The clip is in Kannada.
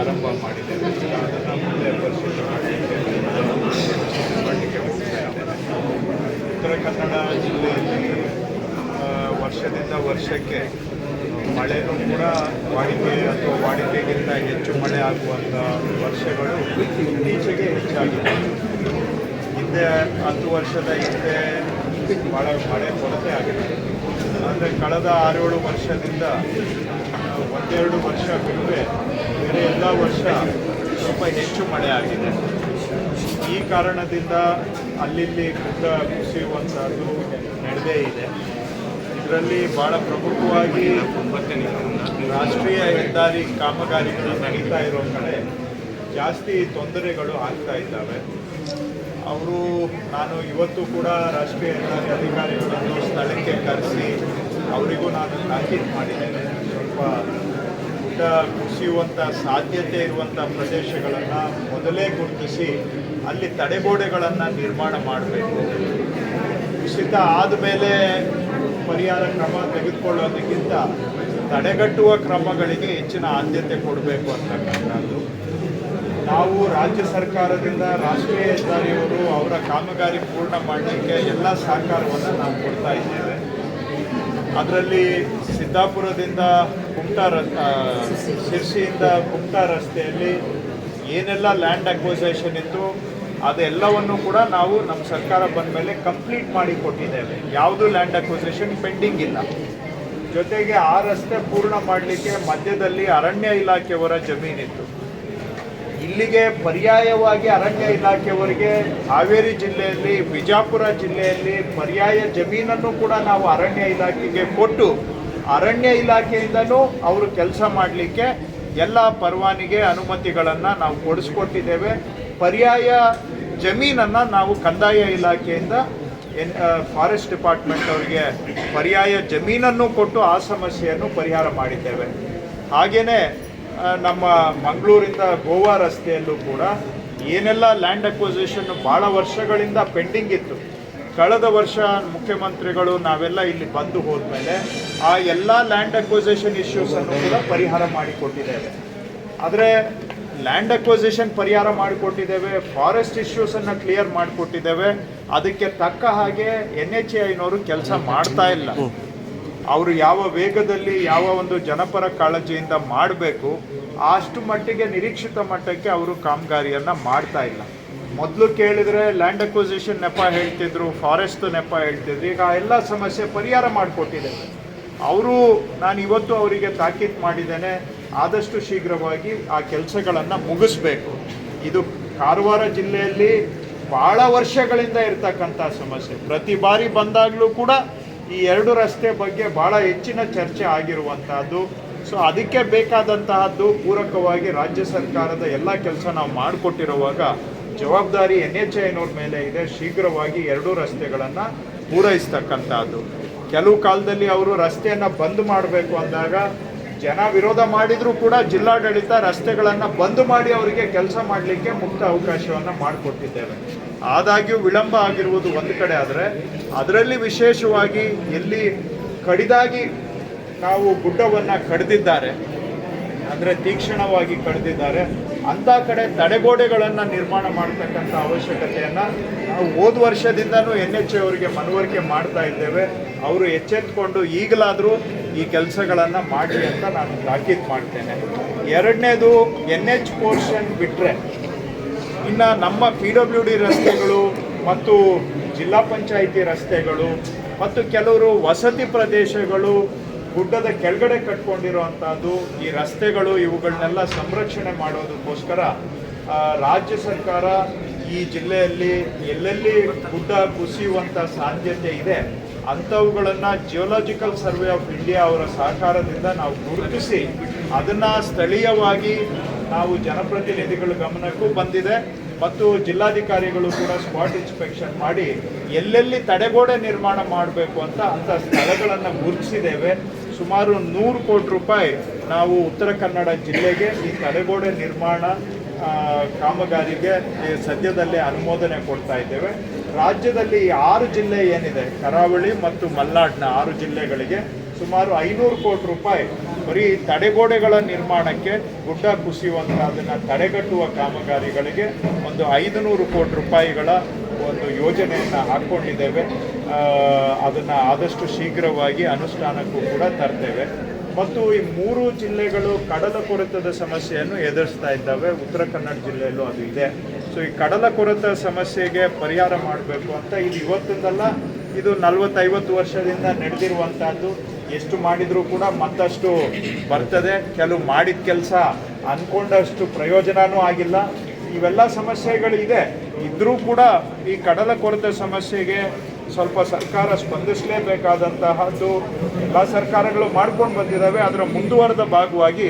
ಆರಂಭ ಮಾಡಿದ್ದೇವೆ. ಅದನ್ನು ಮುಂದೆ ಉತ್ತರ ಕನ್ನಡ ಜಿಲ್ಲೆಯಲ್ಲಿ ವರ್ಷದಿಂದ ವರ್ಷಕ್ಕೆ ಮಳೆನೂ ಕೂಡ ವಾಡಿಕೆ ಅಥವಾ ವಾಡಿಕೆಗಿಂತ ಹೆಚ್ಚು ಮಳೆ ಆಗುವಂಥ ವರ್ಷಗಳು ಇತ್ತೀಚೆಗೆ ಹೆಚ್ಚಾಗಿದೆ. ಹಿಂದೆ ಹತ್ತು ವರ್ಷದ ಹಿಂದೆ ಭಾಳ ಮಳೆ ಕೊರತೆ ಆಗಿದೆ. ಅಂದರೆ ಕಳೆದ ಆರೇಳು ವರ್ಷದಿಂದ ಒಂದೆರಡು ವರ್ಷ ಬಿಡುವೆ ಬೇರೆ ಎಲ್ಲ ವರ್ಷ ಸ್ವಲ್ಪ ಹೆಚ್ಚು ಮಳೆ ಆಗಿದೆ. ಈ ಕಾರಣದಿಂದ ಅಲ್ಲಿಲ್ಲಿ ಗುಡ್ಡ ಕುಸಿಯುವಂಥದ್ದು ನಡೆದೇ ಇದೆ. ಇದರಲ್ಲಿ ಭಾಳ ಪ್ರಮುಖವಾಗಿ ರಾಷ್ಟ್ರೀಯ ಹೆದ್ದಾರಿ ಕಾಮಗಾರಿಗಳು ನಡೀತಾ ಇರೋ ಕಡೆ ಜಾಸ್ತಿ ತೊಂದರೆಗಳು ಆಗ್ತಾ ಇದ್ದಾವೆ. ಅವರು ನಾನು ಇವತ್ತು ಕೂಡ ರಾಷ್ಟ್ರೀಯ ಹೆದ್ದಾರಿ ಅಧಿಕಾರಿಗಳನ್ನು ಸ್ಥಳಕ್ಕೆ ಕರೆಸಿ ಅವರಿಗೂ ನಾನು ತಾಕೀತು ಮಾಡಿದ್ದೇನೆ. ಸ್ವಲ್ಪ ಗುಡ್ಡ ಕುಸಿಯುವಂಥ ಸಾಧ್ಯತೆ ಇರುವಂಥ ಪ್ರದೇಶಗಳನ್ನು ಮೊದಲೇ ಗುರುತಿಸಿ ಅಲ್ಲಿ ತಡೆಗೋಡೆಗಳನ್ನು ನಿರ್ಮಾಣ ಮಾಡಬೇಕು. ಕುಸಿತ ಆದಮೇಲೆ ಪರಿಹಾರ ಕ್ರಮ ತೆಗೆದುಕೊಳ್ಳೋದಕ್ಕಿಂತ ತಡೆಗಟ್ಟುವ ಕ್ರಮಗಳಿಗೆ ಹೆಚ್ಚಿನ ಆದ್ಯತೆ ಕೊಡಬೇಕು ಅಂತಕ್ಕಂಥದ್ದು ನಾವು ರಾಜ್ಯ ಸರ್ಕಾರದಿಂದ ರಾಷ್ಟ್ರೀಯ ಹೆದ್ದಾರಿಯವರು ಅವರ ಕಾಮಗಾರಿ ಪೂರ್ಣ ಮಾಡಲಿಕ್ಕೆ ಎಲ್ಲ ಸಹಕಾರವನ್ನು ನಾವು ಕೊಡ್ತಾ ಇದ್ದೇವೆ. ಅದರಲ್ಲಿ ಸಿದ್ದಾಪುರದಿಂದ ಕುಮಟಾ ರಸ್ ಶಿರ್ಸಿಯಿಂದ ಕುಮಟಾ ರಸ್ತೆಯಲ್ಲಿ ಏನೆಲ್ಲ ಲ್ಯಾಂಡ್ ಅಕ್ವಸೇಷನ್ ಇತ್ತು, ಅದೆಲ್ಲವನ್ನು ಕೂಡ ನಾವು ನಮ್ಮ ಸರ್ಕಾರ ಬಂದ ಮೇಲೆ ಕಂಪ್ಲೀಟ್ ಮಾಡಿ ಕೊಟ್ಟಿದ್ದೇವೆ. ಯಾವುದು ಲ್ಯಾಂಡ್ ಅಕ್ವಸೇಷನ್ ಪೆಂಡಿಂಗ್ ಇಲ್ಲ. ಜೊತೆಗೆ ಆ ರಸ್ತೆ ಪೂರ್ಣ ಮಾಡಲಿಕ್ಕೆ ಮಧ್ಯದಲ್ಲಿ ಅರಣ್ಯ ಇಲಾಖೆಯವರ ಜಮೀನಿತ್ತು. ಇಲ್ಲಿಗೆ ಪರ್ಯಾಯವಾಗಿ ಅರಣ್ಯ ಇಲಾಖೆಯವರಿಗೆ ಹಾವೇರಿ ಜಿಲ್ಲೆಯಲ್ಲಿ, ಬಿಜಾಪುರ ಜಿಲ್ಲೆಯಲ್ಲಿ ಪರ್ಯಾಯ ಜಮೀನನ್ನು ಕೂಡ ನಾವು ಅರಣ್ಯ ಇಲಾಖೆಗೆ ಕೊಟ್ಟು, ಅರಣ್ಯ ಇಲಾಖೆಯಿಂದನೂ ಅವರು ಕೆಲಸ ಮಾಡಲಿಕ್ಕೆ ಎಲ್ಲ ಪರವಾನಿಗೆ ಅನುಮತಿಗಳನ್ನು ನಾವು ಕೊಡಿಸ್ಕೊಟ್ಟಿದ್ದೇವೆ. ಪರ್ಯಾಯ ಜಮೀನನ್ನು ನಾವು ಕಂದಾಯ ಇಲಾಖೆಯಿಂದ, ಎನ್ ಫಾರೆಸ್ಟ್ ಡಿಪಾರ್ಟ್ಮೆಂಟ್ ಅವರಿಗೆ ಪರ್ಯಾಯ ಜಮೀನನ್ನು ಕೊಟ್ಟು ಆ ಸಮಸ್ಯೆಯನ್ನು ಪರಿಹಾರ ಮಾಡಿದ್ದೇವೆ. ಹಾಗೆಯೇ ನಮ್ಮ ಮಂಗಳೂರಿಂದ ಗೋವಾ ರಸ್ತೆಯಲ್ಲೂ ಕೂಡ ಏನೆಲ್ಲ ಲ್ಯಾಂಡ್ ಅಕ್ವಸಿಷನ್ ಭಾಳ ವರ್ಷಗಳಿಂದ ಪೆಂಡಿಂಗ್ ಇತ್ತು. ಕಳೆದ ವರ್ಷ ಮುಖ್ಯಮಂತ್ರಿಗಳು ನಾವೆಲ್ಲ ಇಲ್ಲಿ ಬಂದು ಹೋದ್ಮೇಲೆ ಆ ಎಲ್ಲ ಲ್ಯಾಂಡ್ ಅಕ್ವಸಿಷನ್ ಇಶ್ಯೂಸನ್ನು ಕೂಡ ಪರಿಹಾರ ಮಾಡಿಕೊಟ್ಟಿದ್ದೇವೆ. ಆದರೆ ಲ್ಯಾಂಡ್ ಅಕ್ವಸಿಷನ್ ಪರಿಹಾರ ಮಾಡಿಕೊಟ್ಟಿದ್ದೇವೆ, ಫಾರೆಸ್ಟ್ ಇಶ್ಯೂಸನ್ನು ಕ್ಲಿಯರ್ ಮಾಡಿಕೊಟ್ಟಿದ್ದೇವೆ, ಅದಕ್ಕೆ ತಕ್ಕ ಹಾಗೆ ಎನ್ ಎಚ್ ಐನವರು ಕೆಲಸ ಮಾಡ್ತಾ ಇಲ್ಲ. ಅವರು ಯಾವ ವೇಗದಲ್ಲಿ ಯಾವ ಒಂದು ಜನಪರ ಕಾಳಜಿಯಿಂದ ಮಾಡಬೇಕು, ಅಷ್ಟು ಮಟ್ಟಿಗೆ ನಿರೀಕ್ಷಿತ ಮಟ್ಟಕ್ಕೆ ಅವರು ಕಾಮಗಾರಿಯನ್ನು ಮಾಡ್ತಾ ಇಲ್ಲ. ಮೊದಲು ಕೇಳಿದರೆ ಲ್ಯಾಂಡ್ ಅಕ್ವಿಸಿಷನ್ ನೆಪ ಹೇಳ್ತಿದ್ರು ಫಾರೆಸ್ಟ್ ನೆಪ ಹೇಳ್ತಿದ್ರು, ಈಗ ಆ ಎಲ್ಲ ಸಮಸ್ಯೆ ಪರಿಹಾರ ಮಾಡಿಕೊಟ್ಟಿದ್ದೇವೆ ಅವರು, ನಾನು ಇವತ್ತು ಅವರಿಗೆ ತಾಕೀತು ಮಾಡಿದ್ದೇನೆ, ಆದಷ್ಟು ಶೀಘ್ರವಾಗಿ ಆ ಕೆಲಸಗಳನ್ನು ಮುಗಿಸ್ಬೇಕು. ಇದು ಕಾರವಾರ ಜಿಲ್ಲೆಯಲ್ಲಿ ಭಾಳ ವರ್ಷಗಳಿಂದ ಇರ್ತಕ್ಕಂಥ ಸಮಸ್ಯೆ. ಪ್ರತಿ ಬಾರಿ ಬಂದಾಗಲೂ ಕೂಡ ಈ ಎರಡು ರಸ್ತೆ ಬಗ್ಗೆ ಭಾಳ ಹೆಚ್ಚಿನ ಚರ್ಚೆ ಆಗಿರುವಂತಹದ್ದು. ಸೊ ಅದಕ್ಕೆ ಬೇಕಾದಂತಹದ್ದು ಪೂರಕವಾಗಿ ರಾಜ್ಯ ಸರ್ಕಾರದ ಎಲ್ಲ ಕೆಲಸ ನಾವು ಮಾಡಿಕೊಟ್ಟಿರುವಾಗ ಜವಾಬ್ದಾರಿ ಎನ್ ಎಚ್ ಐನವ್ರ ಮೇಲೆ ಇದೆ. ಶೀಘ್ರವಾಗಿ ಎರಡೂ ರಸ್ತೆಗಳನ್ನು ಪೂರೈಸ್ತಕ್ಕಂಥದ್ದು ಕೆಲವು ಕಾಲದಲ್ಲಿ ಅವರು ರಸ್ತೆಯನ್ನು ಬಂದ್ ಮಾಡಬೇಕು ಅಂದಾಗ ಜನ ವಿರೋಧ ಮಾಡಿದರೂ ಕೂಡ ಜಿಲ್ಲಾಡಳಿತ ರಸ್ತೆಗಳನ್ನು ಬಂದ್ ಮಾಡಿ ಅವರಿಗೆ ಕೆಲಸ ಮಾಡಲಿಕ್ಕೆ ಮುಕ್ತ ಅವಕಾಶವನ್ನು ಮಾಡಿಕೊಟ್ಟಿದ್ದೇವೆ. ಆದಾಗ್ಯೂ ವಿಳಂಬ ಆಗಿರುವುದು ಒಂದು ಕಡೆ ಆದರೆ ಅದರಲ್ಲಿ ವಿಶೇಷವಾಗಿ ಎಲ್ಲಿ ಕಡಿದಾಗಿ ನಾವು ಗುಡ್ಡವನ್ನು ಕಡಿದಿದ್ದಾರೆ, ಅಂದರೆ ತೀಕ್ಷ್ಣವಾಗಿ ಕಡಿದಿದ್ದಾರೆ, ಅಂಥ ಕಡೆ ತಡೆಗೋಡೆಗಳನ್ನು ನಿರ್ಮಾಣ ಮಾಡ್ತಕ್ಕಂಥ ಅವಶ್ಯಕತೆಯನ್ನು ನಾವು ಹೋದ ವರ್ಷದಿಂದನೂ ಎನ್ ಎಚ್ ಅವರಿಗೆ ಮನವರಿಕೆ ಮಾಡ್ತಾ ಇದ್ದೇವೆ. ಅವರು ಎಚ್ಚೆತ್ಕೊಂಡು ಈಗಲಾದರೂ ಈ ಕೆಲಸಗಳನ್ನು ಮಾಡಿ ಅಂತ ನಾನು ತಾಕೀತು ಮಾಡ್ತೇನೆ. ಎರಡನೇದು ಎನ್ ಎಚ್ ಪೋರ್ಷನ್ ಬಿಟ್ಟರೆ ಇನ್ನು ನಮ್ಮ ಪಿ ಡಬ್ಲ್ಯೂ ಡಿ ರಸ್ತೆಗಳು ಮತ್ತು ಜಿಲ್ಲಾ ಪಂಚಾಯಿತಿ ರಸ್ತೆಗಳು ಮತ್ತು ಕೆಲವರು ವಸತಿ ಪ್ರದೇಶಗಳು ಗುಡ್ಡದ ಕೆಳಗಡೆ ಕಟ್ಕೊಂಡಿರುವಂಥದ್ದು ಈ ರಸ್ತೆಗಳು ಇವುಗಳನ್ನೆಲ್ಲ ಸಂರಕ್ಷಣೆ ಮಾಡೋದಕ್ಕೋಸ್ಕರ ರಾಜ್ಯ ಸರ್ಕಾರ ಈ ಜಿಲ್ಲೆಯಲ್ಲಿ ಎಲ್ಲೆಲ್ಲಿ ಗುಡ್ಡ ಕುಸಿಯುವಂಥ ಸಾಧ್ಯತೆ ಇದೆ ಅಂಥವುಗಳನ್ನು ಜಿಯೋಲಾಜಿಕಲ್ ಸರ್ವೆ ಆಫ್ ಇಂಡಿಯಾ ಅವರ ಸಹಕಾರದಿಂದ ನಾವು ಗುರುತಿಸಿ ಅದನ್ನು ಸ್ಥಳೀಯವಾಗಿ ನಾವು ಜನಪ್ರತಿನಿಧಿಗಳ ಗಮನಕ್ಕೂ ಬಂದಿದೆ. ಮತ್ತು ಜಿಲ್ಲಾಧಿಕಾರಿಗಳು ಕೂಡ ಸ್ಪಾಟ್ ಇನ್ಸ್ಪೆಕ್ಷನ್ ಮಾಡಿ ಎಲ್ಲೆಲ್ಲಿ ತಡೆಗೋಡೆ ನಿರ್ಮಾಣ ಮಾಡಬೇಕು ಅಂತ ಅಂಥ ಸ್ಥಳಗಳನ್ನು ಗುರುತಿಸಿದ್ದೇವೆ ಸುಮಾರು ನೂರು ಕೋಟಿ ರೂಪಾಯಿ ನಾವು ಉತ್ತರ ಕನ್ನಡ ಜಿಲ್ಲೆಗೆ ಈ ತಡೆಗೋಡೆ ನಿರ್ಮಾಣ ಕಾಮಗಾರಿಗೆ ಸದ್ಯದಲ್ಲೇ ಅನುಮೋದನೆ ಕೊಡ್ತಾ ಇದ್ದೇವೆ. ರಾಜ್ಯದಲ್ಲಿ ಆರು ಜಿಲ್ಲೆ ಏನಿದೆ, ಕರಾವಳಿ ಮತ್ತು ಮಲ್ನಾಡ್ನ ಆರು ಜಿಲ್ಲೆಗಳಿಗೆ ಸುಮಾರು ಐನೂರು ಕೋಟಿ ರೂಪಾಯಿ ಬರೀ ತಡೆಗೋಡೆಗಳ ನಿರ್ಮಾಣಕ್ಕೆ ಗುಡ್ಡ ಕುಸಿಯುವಂಥ ಅದನ್ನು ತಡೆಗಟ್ಟುವ ಕಾಮಗಾರಿಗಳಿಗೆ ಒಂದು ಐದುನೂರು ಕೋಟಿ ರೂಪಾಯಿಗಳ ಒಂದು ಯೋಜನೆಯನ್ನು ಹಾಕ್ಕೊಂಡಿದ್ದೇವೆ ಅದನ್ನು ಆದಷ್ಟು ಶೀಘ್ರವಾಗಿ ಅನುಷ್ಠಾನಕ್ಕೂ ಕೂಡ ತರ್ತೇವೆ. ಮತ್ತು ಈ ಮೂರು ಜಿಲ್ಲೆಗಳು ಕಡಲ ಕೊರತದ ಸಮಸ್ಯೆಯನ್ನು ಎದುರಿಸ್ತಾ ಇದ್ದಾವೆ. ಉತ್ತರ ಕನ್ನಡ ಜಿಲ್ಲೆಯಲ್ಲೂ ಅದು ಇದೆ. ಸೊ ಈ ಕಡಲ ಕೊರತ ಸಮಸ್ಯೆಗೆ ಪರಿಹಾರ ಮಾಡಬೇಕು ಅಂತ ಇದು ಇವತ್ತಿಂದಲ್ಲ, ಇದು ನಲವತ್ತೈವತ್ತು ವರ್ಷದಿಂದ ನಡೆದಿರುವಂತಹದ್ದು. ಎಷ್ಟು ಮಾಡಿದರೂ ಕೂಡ ಮತ್ತಷ್ಟು ಬರ್ತದೆ. ಕೆಲವು ಮಾಡಿದ ಕೆಲಸ ಅಂದ್ಕೊಂಡಷ್ಟು ಪ್ರಯೋಜನವೂ ಆಗಿಲ್ಲ. ಇವೆಲ್ಲ ಸಮಸ್ಯೆಗಳಿದೆ. ಇದ್ರೂ ಕೂಡ ಈ ಕಡಲ ಕೊರತೆ ಸಮಸ್ಯೆಗೆ ಸ್ವಲ್ಪ ಸರ್ಕಾರ ಸ್ಪಂದಿಸಲೇಬೇಕಾದಂತಹದ್ದು ಎಲ್ಲ ಸರ್ಕಾರಗಳು ಮಾಡ್ಕೊಂಡು ಬಂದಿದ್ದಾವೆ ಅದರ ಮುಂದುವರೆದ ಭಾಗವಾಗಿ